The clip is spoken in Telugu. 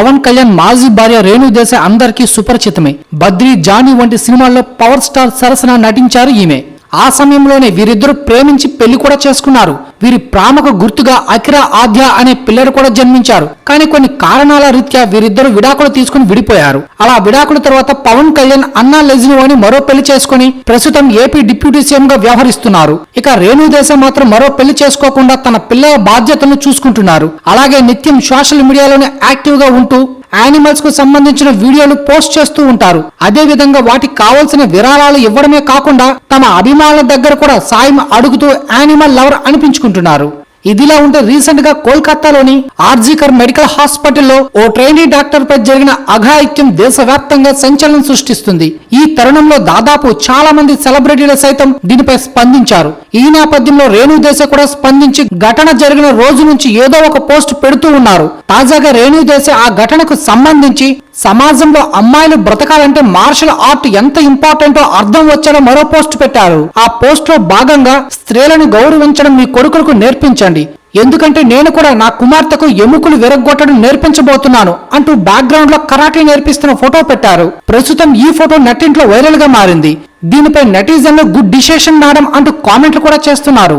పవన్ కళ్యాణ్ మాజీ భార్య రేణు దేశాయ్ అందరికీ సుపరిచితమే. బద్రీ జానీ వంటి సినిమాల్లో పవర్ స్టార్ సరసన నటించారు ఈమె. ఆ సమయంలోనే వీరిద్దరూ ప్రేమించి పెళ్ళి కూడా చేసుకున్నారు. వీరి ప్రేమకు గుర్తుగా అఖిరా ఆద్య అనే పిల్లలు కూడా జన్మించారు. కానీ కొన్ని కారణాల రీత్యా వీరిద్దరు విడాకులు తీసుకుని విడిపోయారు. అలా విడాకుల తర్వాత పవన్ కళ్యాణ్ అన్నా లెజిను అని మరో పెళ్ళి చేసుకుని ప్రస్తుతం ఏపీ డిప్యూటీ సీఎం గా వ్యవహరిస్తున్నారు. ఇక రేణు దేశం మాత్రం మరో పెళ్ళి చేసుకోకుండా తన పిల్లల బాధ్యతలను చూసుకుంటున్నారు. అలాగే నిత్యం సోషల్ మీడియాలోనే యాక్టివ్గా ఉంటూ యానిమల్స్కు సంబంధించిన వీడియోలు పోస్ట్ చేస్తూ ఉంటారు. అదే విధంగా వాటికి కావాల్సిన విరాళాలు ఇవ్వడమే కాకుండా తమ అభిమానుల దగ్గర కూడా సాయం అడుగుతూ యానిమల్ లవర్ అనిపించుకుంటారు అనిపించుకుంటున్నారు ఇదిలా ఉంటే రీసెంట్గా కోల్కతాలోని ఆర్జీకర్ మెడికల్ హాస్పిటల్లో ఓ ట్రైనీ డాక్టర్ పై జరిగిన అఘాయిత్యం దేశవ్యాప్తంగా సంచలనం సృష్టిస్తుంది. ఈ తరుణంలో దాదాపు చాలా మంది సెలబ్రిటీలు సైతం దీనిపై స్పందించారు. ఈ నేపథ్యంలో రేణు దేశ కూడా స్పందించి ఘటన జరిగిన రోజు నుంచి ఏదో ఒక పోస్ట్ పెడుతూ ఉన్నారు. తాజాగా రేణు దేశ ఆ ఘటనకు సంబంధించి సమాజంలో అమ్మాయిలు బ్రతకాలంటే మార్షల్ ఆర్ట్ ఎంత ఇంపార్టెంటో అర్థం వచ్చేలా మరో పోస్ట్ పెట్టారు. ఆ పోస్ట్లో భాగంగా స్త్రీలను గౌరవించడం మీ కొడుకులకు నేర్పించండి. ఎందుకంటే నేను కూడా నా కుమార్తెకు ఎముకలు విరగొట్టడం నేర్పించబోతున్నాను అంటూ బ్యాక్గ్రౌండ్లో కరాటే నేర్పిస్తున్న ఫోటో పెట్టారు. ప్రస్తుతం ఈ ఫోటో నెట్టింట్లో వైరల్గా మారింది. దీనిపై నెటిజన్లు గుడ్ డిసిషన్ మేడం అంటూ కామెంట్లు కూడా చేస్తున్నారు.